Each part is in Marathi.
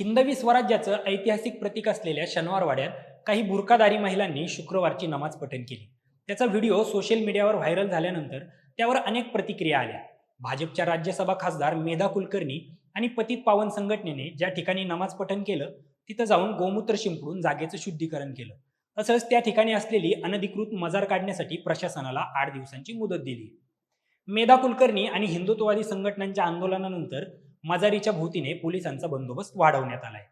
हिंदवी स्वराज्याचं ऐतिहासिक प्रतीक असलेल्या शनिवारवाड्यात काही बुरकादारी महिलांनी शुक्रवारची नमाज पठण केली. त्याचा व्हिडिओ सोशल मीडियावर व्हायरल झाल्यानंतर त्यावर अनेक प्रतिक्रिया आल्या. भाजपच्या राज्यसभा खासदार मेधा कुलकर्णी आणि पतित पावन संघटनेने ज्या ठिकाणी नमाज पठण केलं तिथं जाऊन गोमूत्र शिंपडून जागेचं शुद्धीकरण केलं. तसंच त्या ठिकाणी असलेली अनधिकृत मजार काढण्यासाठी प्रशासनाला आठ दिवसांची मुदत दिली. मेधा कुलकर्णी आणि हिंदुत्ववादी संघटनांच्या आंदोलनानंतर मजारीच्या भोवतीने पोलिसांचा बंदोबस्त वाढवण्यात आलाय.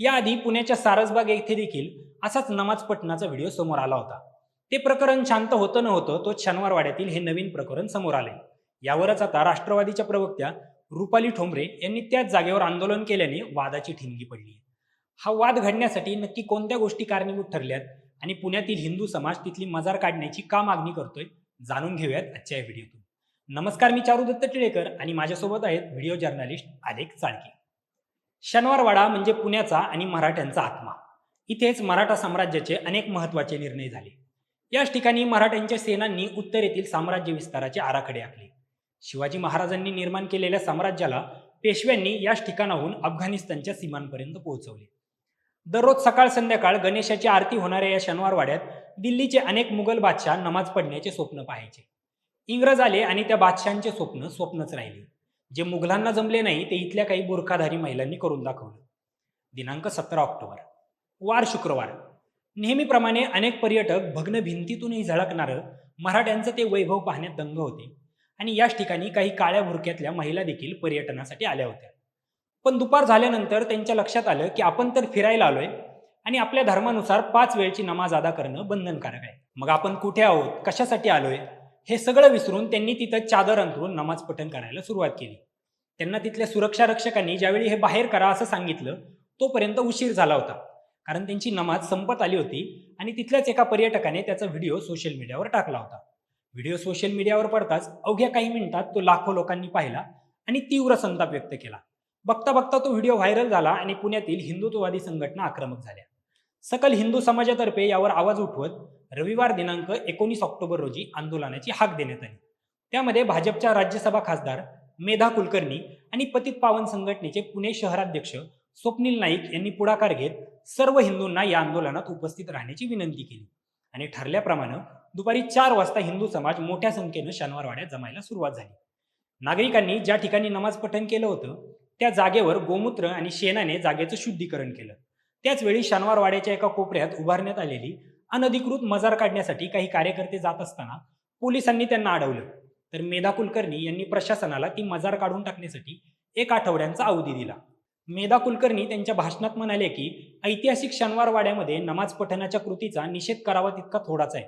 याआधी पुण्याच्या सारसबाग येथे देखील असाच नमाज पठणाचा व्हिडिओ समोर आला होता. ते प्रकरण शांत होतं न होतं तो शनिवारवाड्यातील हे नवीन प्रकरण समोर आले यावरच आता राष्ट्रवादीच्या प्रवक्त्या रुपाली ठोंबरे यांनी त्याच जागेवर आंदोलन केल्याने वादाची ठिणगी पडली हा वाद घडण्यासाठी नक्की कोणत्या गोष्टी कारणीभूत ठरल्यात आणि पुण्यातील हिंदू समाज तिथली मजार काढण्याची का मागणी करतोय जाणून घेऊयात आजच्या या व्हिडिओतून. नमस्कार मी चारू दत्त टिळेकर आणि माझ्यासोबत आहेत व्हिडिओ जर्नलिस्ट आलेख चाळके. शनिवारवाडा म्हणजे पुण्याचा आणि मराठ्यांचा आत्मा. इथेच मराठा साम्राज्याचे अनेक महत्त्वाचे निर्णय झाले. याच ठिकाणी मराठ्यांच्या सेनांनी उत्तरेतील साम्राज्य विस्ताराचे आराखडे आखले. शिवाजी महाराजांनी निर्माण केलेल्या साम्राज्याला पेशव्यांनी याच ठिकाणाहून अफगाणिस्तानच्या सीमांपर्यंत पोहोचवले. दररोज सकाळ संध्याकाळ गणेशाची आरती होणाऱ्या या शनिवारवाड्यात दिल्लीचे अनेक मुघल बादशाह नमाज पडण्याचे स्वप्न पाहायचे. इंग्रज आले आणि त्या बादशहांचे स्वप्न स्वप्नच राहिले. जे मुघलांना जमले नाही ते इथल्या काही बुरखाधारी महिलांनी करून दाखवलं. दिनांक सतरा ऑक्टोबर. वार शुक्रवार. नेहमीप्रमाणे अनेक पर्यटक भग्न भिंतीतूनही झळकणारं मराठ्यांचं ते वैभव पाहण्यात दंग होते. आणि याच ठिकाणी काही काळ्या भुरक्यातल्या महिला देखील पर्यटनासाठी आल्या होत्या. पण दुपार झाल्यानंतर त्यांच्या लक्षात आलं की आपण तर फिरायला आलोय आणि आपल्या धर्मानुसार पाच वेळची नमाज अदा करणं बंधनकारक आहे. मग आपण कुठे आहोत? कशासाठी आलोय? हे सगळं विसरून त्यांनी तिथं चादर अंथरून नमाज पठण करायला सुरुवात केली. त्यांना तिथल्या सुरक्षा रक्षकांनी ज्यावेळी हे बाहेर करा असं सांगितलं तोपर्यंत उशीर झाला होता. कारण त्यांची नमाज संपत आली होती आणि तिथल्याच एका पर्यटकाने त्याचा व्हिडिओ सोशल मीडियावर टाकला होता. व्हिडिओ सोशल मीडियावर पडताच अवघ्या काही मिनिटात तो लाखो लोकांनी पाहिला आणि तीव्र संताप व्यक्त केला. बघता बघता तो व्हिडिओ व्हायरल झाला आणि पुण्यातील हिंदुत्ववादी संघटना आक्रमक झाल्या. सकल हिंदू समाजातर्फे यावर आवाज उठवत रविवार दिनांक एकोणीस ऑक्टोबर रोजी आंदोलनाची हाक देण्यात आली. त्यामध्ये भाजपच्या राज्यसभा खासदार मेधा कुलकर्णी आणि पतित पावन संघटनेचे पुणे शहराध्यक्ष स्वप्नील नाईक यांनी पुढाकार घेत सर्व हिंदूंना या आंदोलनात उपस्थित राहण्याची विनंती केली. आणि ठरल्याप्रमाणे दुपारी चार वाजता हिंदू समाज मोठ्या संख्येनं शनिवारवाड्यात जमायला सुरुवात झाली. नागरिकांनी ज्या ठिकाणी नमाज पठण केलं होतं त्या जागेवर गोमूत्र आणि शेणाने जागेचं शुद्धीकरण केलं. त्याचवेळी शनिवारवाड्याच्या एका कोपऱ्यात उभारण्यात आलेली अनधिकृत मजार काढण्यासाठी काही कार्यकर्ते जात असताना पोलिसांनी त्यांना अडवलं. तर मेधा कुलकर्णी यांनी प्रशासनाला ती मजार काढून टाकण्यासाठी एक आठवड्यांचा अवधी दिला. मेधा कुलकर्णी त्यांच्या भाषणात म्हणाले की ऐतिहासिक शनिवारवाड्यामध्ये नमाज पठणाच्या कृतीचा निषेध करावा तितका थोडाच आहे.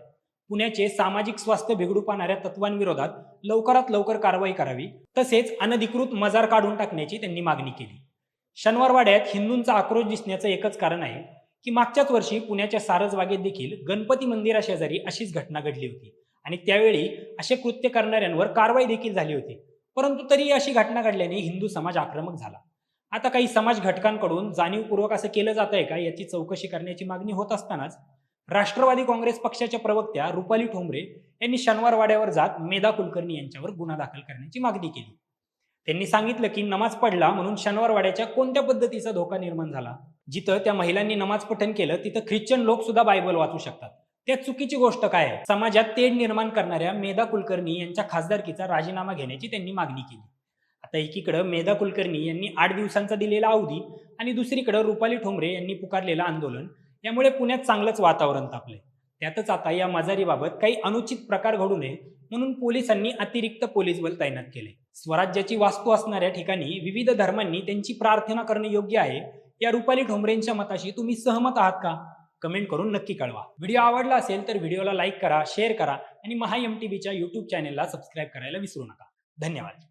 पुण्याचे सामाजिक स्वास्थ्य बिघडू पाहणाऱ्या तत्वांविरोधात लवकरात लवकर कारवाई करावी. तसेच अनधिकृत मजार काढून टाकण्याची त्यांनी मागणी केली. शनिवारवाड्यात हिंदूंचा आक्रोश दिसण्याचं एकच कारण आहे की मागच्याच वर्षी पुण्याच्या सारसबागेत देखील गणपती मंदिराशेजारी अशीच घटना घडली होती. आणि त्यावेळी असे कृत्य करणाऱ्यांवर कारवाई देखील झाली होती. परंतु तरी अशी घटना घडल्याने हिंदू समाज आक्रमक झाला. आता काही समाज घटकांकडून जाणीवपूर्वक असं केलं जात आहे का याची चौकशी करण्याची मागणी होत असतानाच राष्ट्रवादी काँग्रेस पक्षाच्या प्रवक्त्या रुपाली ठोंबरे यांनी शनिवारवाड्यावर जात मेधा कुलकर्णी यांच्यावर गुन्हा दाखल करण्याची मागणी केली. त्यांनी सांगितलं की नमाज पडला म्हणून शनिवारवाड्याच्या कोणत्या पद्धतीचा धोका निर्माण झाला? जिथं त्या महिलांनी नमाज पठण केलं तिथं ख्रिश्चन लोक सुद्धा बायबल वाचू शकतात. त्या चुकीची गोष्ट काय आहे? समाजात तेढ निर्माण करणाऱ्या मेधा कुलकर्णी यांच्या खासदारकीचा राजीनामा घेण्याची त्यांनी मागणी केली. आता एकीकडं मेधा कुलकर्णी यांनी आठ दिवसांचा दिलेला अवधी आणि दुसरीकडं रुपाली ठोंबरे यांनी पुकारलेलं आंदोलन यामुळे पुण्यात चांगलंच वातावरण तापलंय. त्यातच आता या मजारीबाबत काही अनुचित प्रकार घडू नये म्हणून पोलिसांनी अतिरिक्त पोलीस बल तैनात केले. स्वराज्याची वास्तू असणाऱ्या ठिकाणी विविध धर्मांनी त्यांची प्रार्थना करणे योग्य आहे. या रुपाली ठोंबरेंच्या मताशी तुम्ही सहमत आहात का? कमेंट करून नक्की कळवा. व्हिडिओ आवडला असेल तर व्हिडिओला लाईक करा शेअर करा आणि महा एम टी व्हीच्या युट्यूब चॅनेलला सबस्क्राईब करायला विसरू नका. धन्यवाद.